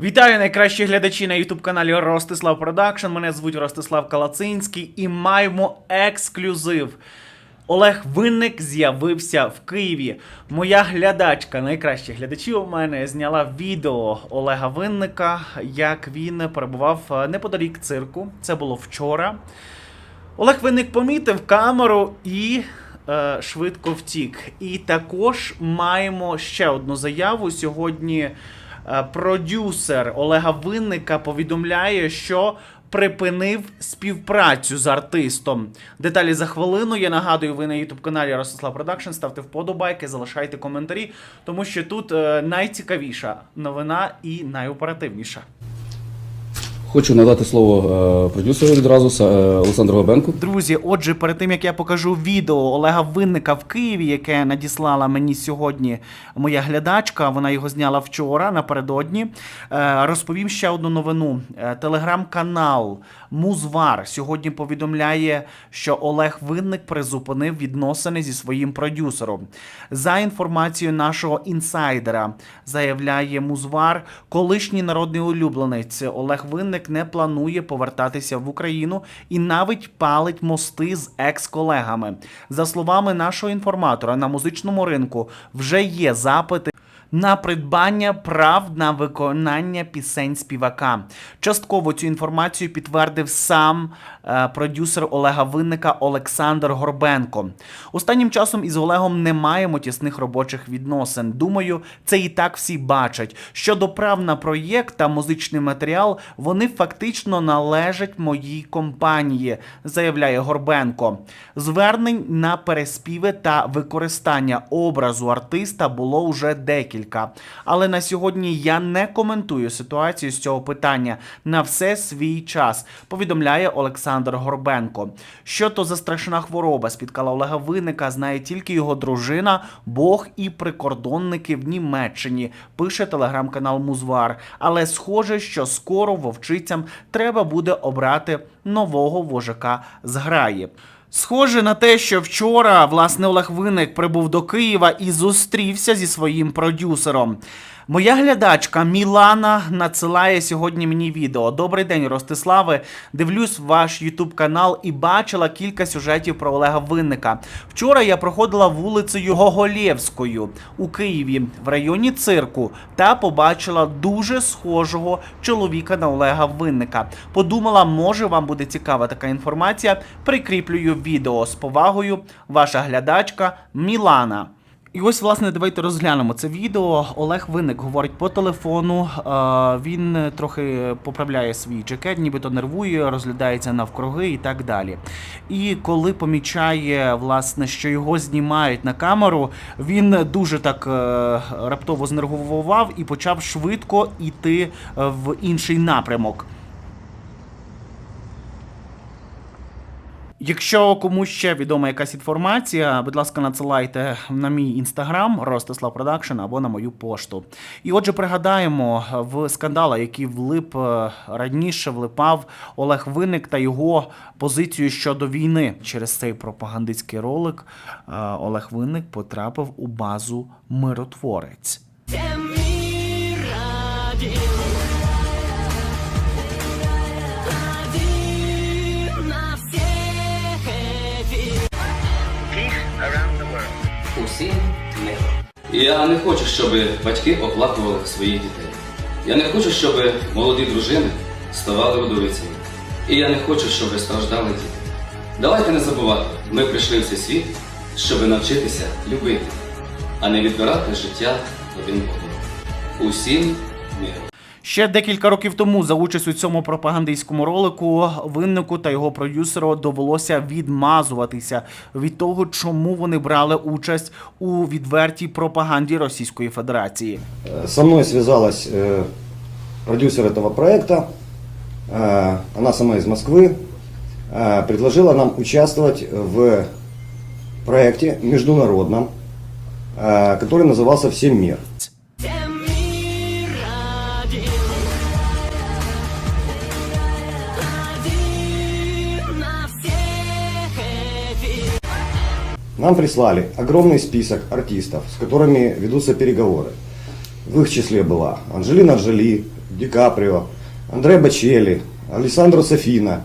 Вітаю найкращі глядачі на youtube каналі Ростислав Продакшн. Мене звуть Ростислав Калацинський і маємо ексклюзив. Олег Винник з'явився в Києві. Моя глядачка, найкращі глядачі у мене зняла відео Олега Винника, як він перебував е, неподалік цирку. Це було вчора. Олег Винник помітив камеру і е, швидко втік. І також маємо ще одну заяву. Сьогодні продюсер Олега Винника повідомляє, що припинив співпрацю з артистом. Деталі за хвилину. Я нагадую, ви на youtube каналі Ростислав Продакшн. Ставте вподобайки, залишайте коментарі, тому що тут е, найцікавіша новина і найоперативніша. Хочу надати слово е, продюсеру відразу е, Олександру Габенку. Друзі, отже, перед тим як я покажу відео Олега Винника в Києві, яке надіслала мені сьогодні моя глядачка, вона його зняла вчора напередодні. е, Розповім ще одну новину. Телеграм-канал Музвар сьогодні повідомляє, що Олег Винник призупинив відносини зі своїм продюсером. За інформацією нашого інсайдера, заявляє Музвар, колишній народний улюбленець Олег Винник не планує повертатися в Україну і навіть палить мости з екс-колегами. За словами нашого інформатора, на музичному ринку вже є запити. На придбання прав на виконання пісень співака. Частково цю інформацію підтвердив сам е, продюсер Олега Винника Олександр Горбенко. Останнім часом із Олегом не маємо тісних робочих відносин. Думаю, це і так всі бачать. Щодо прав на проєкт та музичний матеріал, вони фактично належать моїй компанії, заявляє Горбенко. Звернень на переспіви та використання образу артиста було вже декілька. Але на сьогодні я не коментую ситуацію з цього питання на все свій час, повідомляє Олександр Горбенко. Що то за страшна хвороба спіткала Олега Винника, знає тільки його дружина, Бог і прикордонники в Німеччині, пише телеграм-канал Музвар. Але схоже, що скоро вовчицям треба буде обрати нового вожака з граї. Схоже на те, що вчора власне Олег Винник прибув до Києва і зустрівся зі своїм продюсером. Моя глядачка Мілана надсилає сьогодні мені відео. Добрий день, Ростиславе. Дивлюсь ваш Ютуб канал і бачила кілька сюжетів про Олега Винника. Вчора я проходила вулицею Гоголєвською у Києві в районі цирку та побачила дуже схожого чоловіка на Олега Винника. Подумала, може вам буде цікава така інформація. Прикріплюю відео з повагою. Ваша глядачка Мілана. І ось, власне, давайте розглянемо це відео. Олег Винник говорить по телефону. е, Він трохи поправляє свій джекет, нібито нервує, розглядається навкруги і так далі. І коли помічає, власне, що його знімають на камеру, він дуже так е, раптово знервував і почав швидко йти е, в інший напрямок. Якщо комусь ще відома якась інформація, будь ласка, надсилайте на мій інстаграм Ростислав Продакшн або на мою пошту. І отже, пригадаємо в скандала, який влип е, раніше влипав Олег Винник та його позицію щодо війни. Через цей пропагандистський ролик е, Олег Винник потрапив у базу Миротворець. Я не хочу, щоб батьки оплакували своїх дітей. Я не хочу, щоб молоді дружини ставали вдовицями. І я не хочу, щоб страждали діти. Давайте не забувати, ми прийшли в цей світ, щоб навчитися любити, а не відбирати життя один одного. Усім миру. Ще декілька років тому за участь у цьому пропагандистському ролику виннику та його продюсеру довелося відмазуватися від того, чому вони брали участь у відвертій пропаганді Російської Федерації. Э, Со мной связалась э, продюсер этого проекта, э, она сама из Москвы, э, предложила нам участвовать в проекте международном, э, который назывался «Всем мир». Нам прислали огромный список артистов, с которыми ведутся переговоры. В их числе была Анжелина Джоли, Ди Каприо, Андре Бачелли, Алессандро Сафина,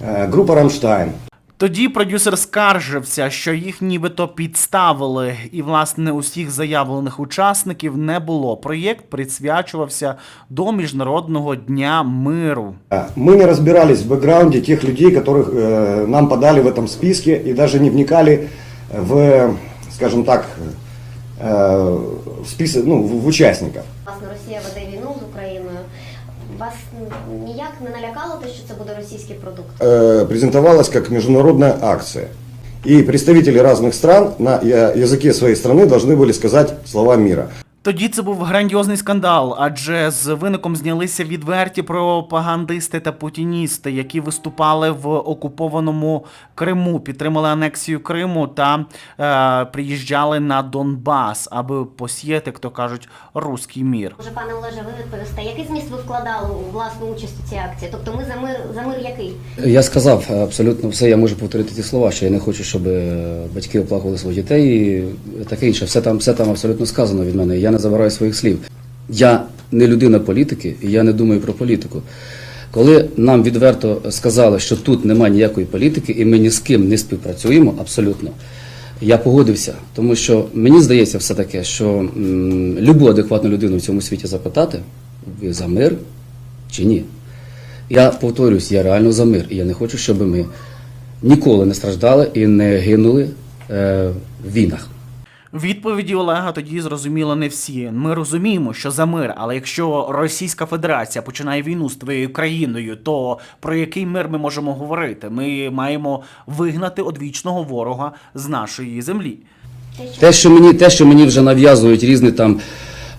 э, группа «Рамштайн». Тоді продюсер скаржився, що їх нібито підставили, і власне усіх заявлених учасників не було. Проєкт присвячувався до міжнародного дня миру. А, Мы не разбирались в бэкграунде тех людей, которых э, нам подали в этом списке, и даже не вникали в, скажем так, э, в список, ну, в, в участников. Власне, Росія веде війну з Україною. Вас м, ніяк не налякало те, що це буде російський продукт? Э, презентовалась как международная акция. И представители разных стран на я- языке своей страны должны были сказать слова мира. Тоді це був грандіозний скандал, адже з виником знялися відверті пропагандисти та путіністи, які виступали в окупованому Криму, підтримали анексію Криму та е, приїжджали на Донбас, аби посіяти, як то кажуть, руський мір. Може, пане Олеже, ви відповісте, який зміст ви вкладали у власну участь у цій акції? Тобто ми за мир за мир який? Я сказав абсолютно все, я можу повторити ті слова, що я не хочу, щоб е, батьки оплакували своїх дітей і таке інше. Все там, все там абсолютно сказано від мене. Я не забираю своїх слів. Я не людина політики, і я не думаю про політику. Коли нам відверто сказали, що тут немає ніякої політики, і ми ні з ким не співпрацюємо, абсолютно. Я погодився, тому що мені здається все таке, що любу адекватну людину в цьому світі запитати, за мир чи ні. Я повторюсь, я реально за мир, і я не хочу, щоб ми ніколи не страждали і не гинули е, в війнах. Відповіді Олега тоді зрозуміли не всі. Ми розуміємо, що за мир, але якщо Російська Федерація починає війну з твоєю країною, то про який мир ми можемо говорити? Ми маємо вигнати одвічного ворога з нашої землі. Те, що мені, те, що мені вже нав'язують різні там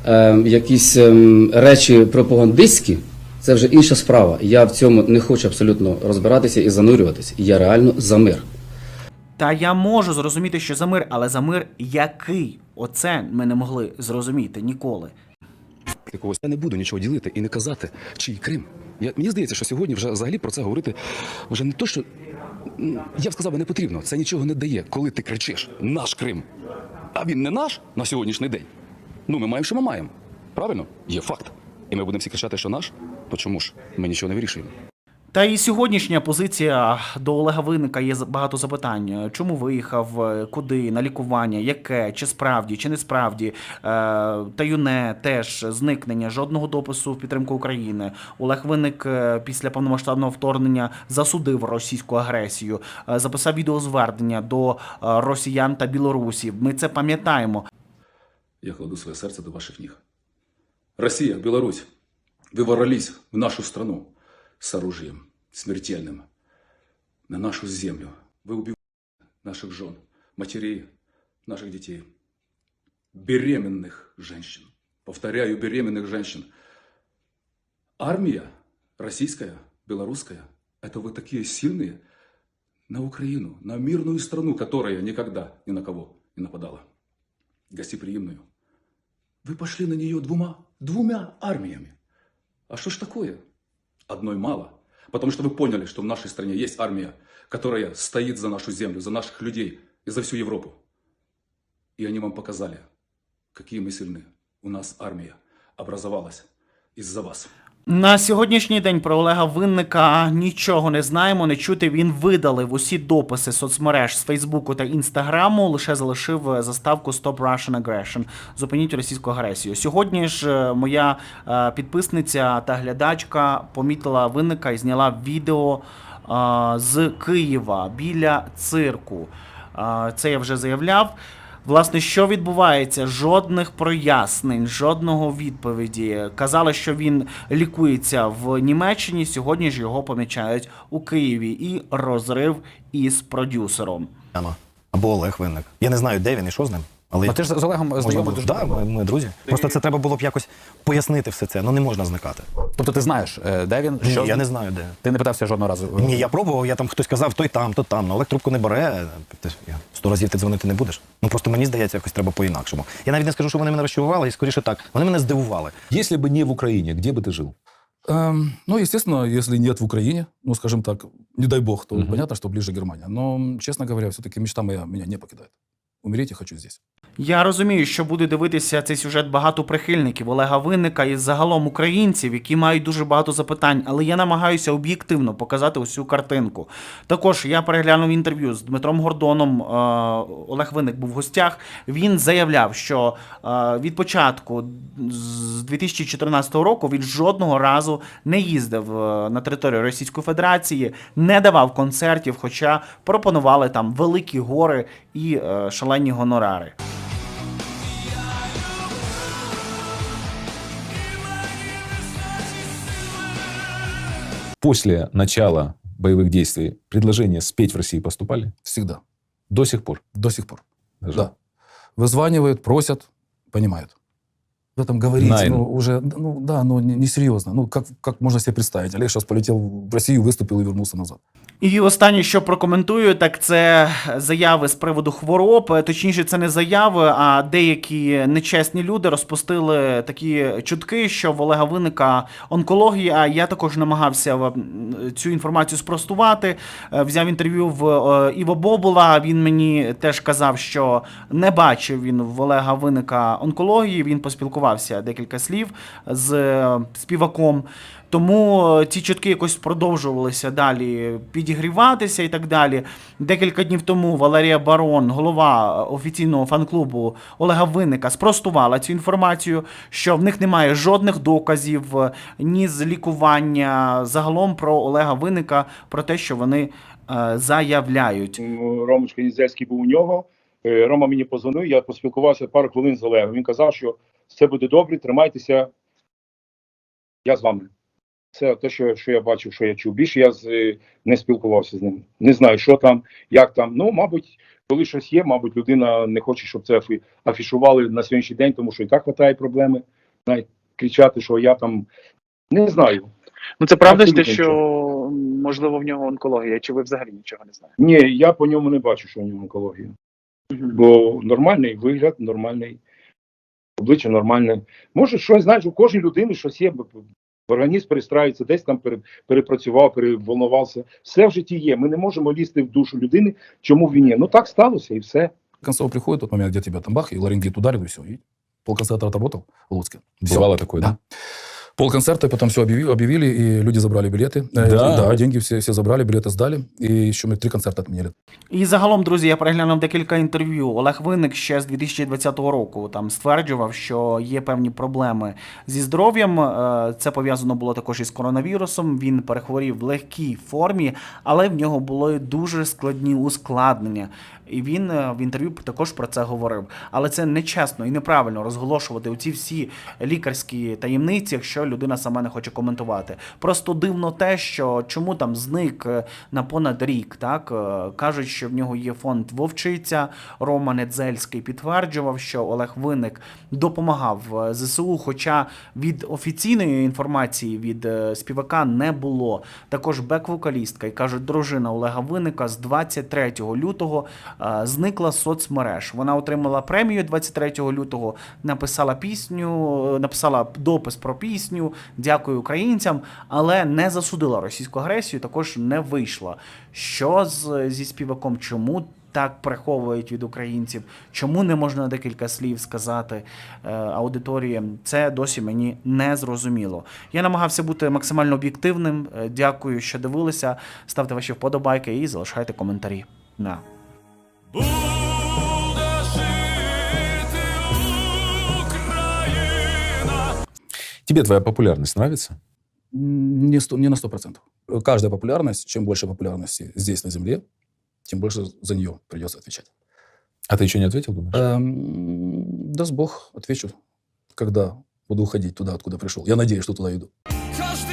е, якісь ем, речі пропагандистські, це вже інша справа. Я в цьому не хочу абсолютно розбиратися і занурюватися. Я реально за мир. Та я можу зрозуміти, що за мир, але за мир який? Оце ми не могли зрозуміти ніколи. якогось. Я не буду нічого ділити і не казати, чий Крим. Я, мені здається, що сьогодні вже взагалі про це говорити вже не то, що я б сказав не потрібно. Це нічого не дає, коли ти кричиш наш Крим. А він не наш на сьогоднішній день. Ну, ми маємо, що ми маємо. Правильно? Є факт. І ми будемо всі кричати, що наш, то чому ж ми нічого не вирішуємо? Та і сьогоднішня позиція до Олега Винника є багато запитань. Чому виїхав, куди, на лікування, яке, чи справді, чи не справді. Е, Таюне теж зникнення, жодного допису в підтримку України. Олег Винник е, після повномасштабного вторгнення засудив російську агресію, е, записав відеозвернення до росіян та білорусів. Ми це пам'ятаємо. Я кладу своє серце до ваших ніг. Россия, Беларусь, вы ворвались в нашу страну с оружием смертельным, на нашу землю. Вы убиваете наших жен, матерей, наших детей, беременных женщин. Повторяю, беременных женщин. Армия российская, белорусская, это вы такие сильные на Украину, на мирную страну, которая никогда ни на кого не нападала гостеприимную. Вы пошли на нее двумя, двумя армиями. А что ж такое? Одной мало. Потому что вы поняли, что в нашей стране есть армия, которая стоит за нашу землю, за наших людей и за всю Европу. И они вам показали, какие мы сильны. У нас армия образовалась из-за вас. На сьогоднішній день про Олега Винника нічого не знаємо, не чути. Він видалив усі дописи соцмереж з Фейсбуку та Інстаграму, лише залишив е, заставку Stop Russian Aggression. Зупиніть російську агресію. Сьогодні ж е, моя е, підписниця та глядачка помітила винника і зняла відео з Києва біля цирку. Це я вже заявляв. Власне, що відбувається? Жодних прояснень, жодного відповіді. Казали, що він лікується в Німеччині. Сьогодні ж його помічають у Києві і розрив із продюсером. Або Олег Винник. Я не знаю, де він і що з ним. Але А ти ж з Олегом можна знайомий було- дуже да, давно. ми, ми друзі. Просто це треба було б якось пояснити все це. Ну не можна зникати. Тобто ти знаєш, е, де він? Ні, що з я ним? не знаю, де. Ти не питався жодного разу. Ні, я пробував, я там хтось казав, той там, то там. Ну, Олег трубку не бере. Ти- я- Сто разів ти дзвонити не будеш. Ну просто мені здається, якось треба по-інакшому. Я навіть не скажу, що вони мене розчарували, і скоріше так. Вони мене здивували. Если бы не в Украине, где бы ты жил? Эм, ну, естественно, если нет в Украине, ну, скажем так, не дай бог, то понятно, что ближе Германия. Но, честно говоря, все-таки мечта моя меня не покидает. Умереть я хочу здесь. Я розумію, що буде дивитися цей сюжет багато прихильників Олега Винника і загалом українців, які мають дуже багато запитань, але я намагаюся об'єктивно показати усю картинку. Також я переглянув інтерв'ю з Дмитром Гордоном. е, Олег Винник був в гостях. Він заявляв, що е, від початку з 2014 року він жодного разу не їздив е, на територію Російської Федерації, не давав концертів, хоча пропонували там великі гори і шалені гонорари. После начала боевых действий предложения спеть в России поступали? Всегда. До сих пор? До сих пор. Даже? Да. Вызванивают, просят, понимают. В этом говорить, Найн. ну, уже, ну, да, ну, не- несерьезно. Ну, как, как можно себе представить? Олег сейчас полетел в Россию, выступил и вернулся назад. І останнє, що прокоментую, так це заяви з приводу хвороб. Точніше, це не заяви, а деякі нечесні люди розпустили такі чутки, що в Олега Винника онкологія. Я також намагався цю інформацію спростувати. Е, Взяв інтерв'ю в е, Іво Бобула. Він мені теж казав, що не бачив він в Олега Винника онкології. Він поспілкувався декілька слів з е, співаком. Тому ці чутки якось продовжувалися далі підігріватися і так далі. Декілька днів тому Валерія Барон, голова офіційного фан-клубу Олега Винника, спростувала цю інформацію, що в них немає жодних доказів е, ні з лікування загалом про Олега Винника, про те, що вони е, заявляють. Ромочка Нізельський був у нього. Е, Рома мені позвонив, я поспілкувався пару хвилин з Олегом. Він казав, що все буде добре, тримайтеся. Я з вами. Це те, що, що я бачив, що я чув. Більше я з, не спілкувався з ним. Не знаю, що там, як там. Ну, мабуть, коли щось є, мабуть, людина не хоче, щоб це афішували на сьогоднішній день, тому що і так вистачає проблеми. Навіть кричати, що я там не знаю. Ну це правда ж те, що можливо в нього онкологія, чи ви взагалі нічого не знаєте? Ні, я по ньому не бачу, що у нього онкологія. Бо нормальний вигляд, нормальний обличчя нормальне. Може, щось знаєш, у кожній людини щось є. Організм перестраюється, десь там пере- перепрацював, переволнувався. Все в житті є. Ми не можемо лізти в душу людини, чому він є. Ну так сталося і все. Концово приходит тот момент, где тебя там бах, и ларингит ударил, и все. И полконцерта отработал в Луцке. Бывало такое, да? Полконцерта, потом все объявили, объявили, и люди забрали билеты. Э, Да? да деньги все, все забрали, билеты сдали. И еще мы три концерта отменили. І загалом, друзі, я переглянув декілька інтерв'ю. Олег Винник ще з 2020 року там стверджував, що є певні проблеми зі здоров'ям. Е, Це пов'язано було також із коронавірусом. Він перехворів в легкій формі, але в нього були дуже складні ускладнення. І він е, в інтерв'ю також про це говорив. Але це нечесно і неправильно розголошувати оці всі лікарські таємниці, якщо людина сама не хоче коментувати. Просто дивно те, що чому там зник е, на понад рік. Так Е, кажуть, що в нього є фонд Вовчиця. Рома Недзельський підтверджував, що Олег Винник допомагав е, ЗСУ, хоча від офіційної інформації від співака не було. Також бек-вокалістка і кажуть, дружина Олега Винника з 23 лютого зникла з соцмереж. Вона отримала премію 23 лютого, написала пісню, написала допис про пісню. Дякую українцям, але не засудила російську агресію. Також не вийшла. Що з зі співаком? Чому? Так приховують від українців, чому не можна декілька слів сказати е, аудиторії? Це досі мені не зрозуміло. Я намагався бути максимально об'єктивним. Е, Дякую, що дивилися. Ставте ваші вподобайки і залишайте коментарі. На. Тебе твоя популярность нравится? Не, сто- не на 100%. Каждая популярность, чем больше популярности здесь, на Земле, тем больше за нее придется отвечать. А ты еще не ответил, думаешь? Эм, даст Бог, отвечу, когда буду уходить туда, откуда пришел. Я надеюсь, что туда иду. Каждый